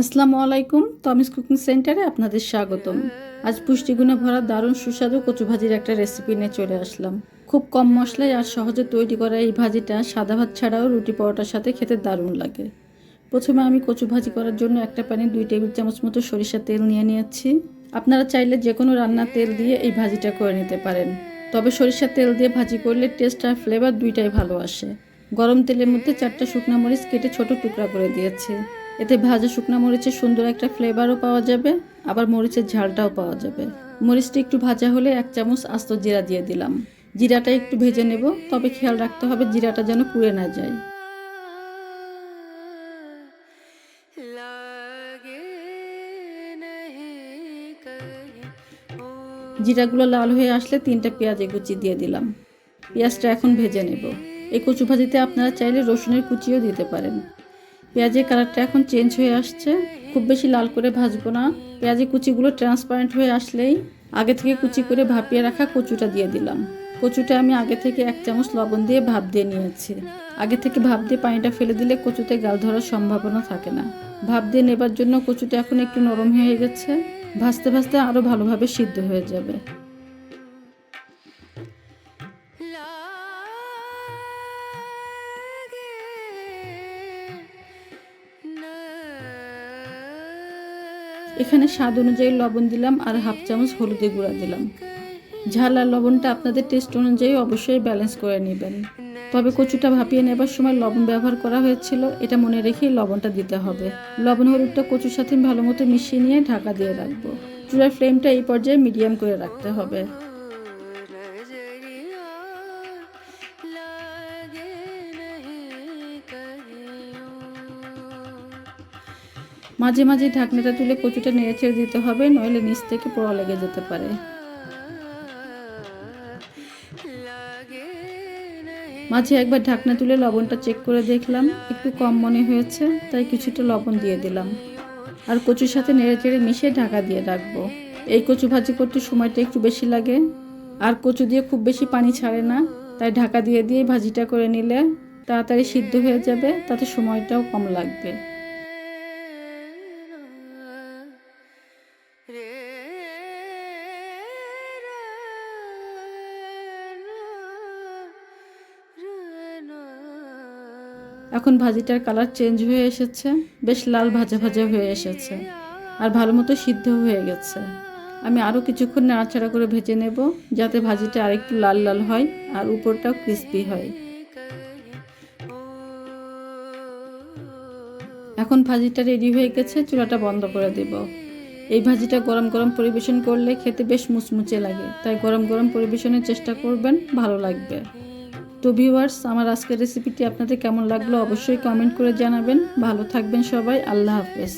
আসসালামু আলাইকুম তমিস কুকিং সেন্টারে আপনাদের স্বাগতম। আজ পুষ্টিগুণে ভরা দারুণ সুস্বাদু কচু ভাজির একটা রেসিপি নিয়ে চলে আসলাম। খুব কম মশলায় আর সহজে তৈরি করা এই ভাজিটা সাদা ভাত ছাড়াও রুটি পরোটার সাথে খেতে দারুণ লাগে। প্রথমে আমি কচু ভাজি করার জন্য একটা প্যানে দুই টেবিল চামচ মতো সরিষার তেল নিয়ে নিয়েছি। আপনারা চাইলে যে কোনো রান্নার তেল দিয়ে এই ভাজিটা করে নিতে পারেন। তবে সরিষার তেল দিয়ে ভাজি করলে টেস্ট আর ফ্লেভার দুইটাই ভালো আসে। গরম তেলের মধ্যে চারটা শুকনা মরিচ কেটে ছোট টুকরা করে দিয়েছি। এতে ভাজা শুকনা মরিচের সুন্দর একটা ফ্লেভারও পাওয়া যাবে, আবার মরিচের ঝালটাও পাওয়া যাবে। মরিচটি একটু ভাজা হলে এক চামচ আস্ত জিরা দিয়ে দিলাম। জিরাটা একটু ভেজে নেব, তবে খেয়াল রাখতে হবে জিরাটা যেন পুড়ে না যায়। জিরাগুলো লাল হয়ে আসলে তিনটা পেঁয়াজ কুচি দিয়ে দিলাম। পেঁয়াজটা এখন ভেজে নেব। এই কচু ভাজিতে আপনারা চাইলে রসুনের কুচিও দিতে পারেন। পেঁয়াজের কালারটা এখন চেঞ্জ হয়ে আসছে। খুব বেশি লাল করে ভাজবো না। পেঁয়াজের কুচিগুলো ট্রান্সপারেন্ট হয়ে আসলেই আগে থেকে কুচি করে ভাপিয়ে রাখা কচুটা দিয়ে দিলাম। কচুটা আমি আগে থেকে এক চামচ লবণ দিয়ে ভাপ দিয়ে নিয়েছি। আগে থেকে ভাপ দিয়ে পানিটা ফেলে দিলে কচুতে গাল ধরার সম্ভাবনা থাকে না। ভাপ দিয়ে নেবার জন্য কচুটা এখন একটু নরম হয়ে গেছে। ভাজতে ভাজতে আরও ভালোভাবে সিদ্ধ হয়ে যাবে। এখানে স্বাদ অনুযায়ী লবণ দিলাম আর হাফ চামচ হলুদে গুঁড়া দিলাম। ঝাল আর লবণটা আপনাদের টেস্ট অনুযায়ী অবশ্যই ব্যালেন্স করে নেবেন। তবে কচুটা ভাপিয়ে নেবার সময় লবণ ব্যবহার করা হয়েছিল, এটা মনে রেখেই লবণটা দিতে হবে। লবণ হলুদটা কচুর সাথে ভালো মতো মিশিয়ে নিয়ে ঢাকা দিয়ে রাখব। চুলার ফ্লেমটা এই পর্যায়ে মিডিয়াম করে রাখতে হবে। মাঝে মাঝে ঢাকনাটা তুলে কচুটা নেড়ে ছেড়ে দিতে হবে, নইলে নিচ থেকে পোড়া লেগে যেতে পারে। মাঝে একবার ঢাকনা তুলে লবণটা চেক করে দেখলাম, একটু কম মনে হয়েছে, তাই কিছুটা লবণ দিয়ে দিলাম। আর কচুর সাথে নেড়ে চেড়ে মিশিয়ে ঢাকা দিয়ে রাখব। এই কচু ভাজি করতে সময়টা একটু বেশি লাগে। আর কচু দিয়ে খুব বেশি পানি ছাড়ে না, তাই ঢাকা দিয়ে দিয়ে ভাজিটা করে নিলে তাড়াতাড়ি সিদ্ধ হয়ে যাবে, তাতে সময়টাও কম লাগবে। এখন ভাজিটার কালার চেঞ্জ হয়ে এসেছে, বেশ লাল ভাজা ভাজা হয়ে এসেছে, আর ভালো মতো সিদ্ধ হয়ে গেছে। আমি আরও কিছুক্ষণ নাড়াচাড়া করে ভেজে নেব, যাতে ভাজিটা আরেকটু লাল লাল হয় আর উপরটাও ক্রিস্পি হয়। এখন ভাজিটা রেডি হয়ে গেছে, চুলাটা বন্ধ করে দেব। এই ভাজিটা গরম গরম পরিবেশন করলে খেতে বেশ মুচমুচে লাগে, তাই গরম গরম পরিবেশনের চেষ্টা করবেন, ভালো লাগবে। তো ভিউয়ার্স, আমার আজকের রেসিপিটি আপনাদের কেমন লাগল অবশ্যই কমেন্ট করে জানাবেন। ভালো থাকবেন সবাই, আল্লাহ হাফেজ।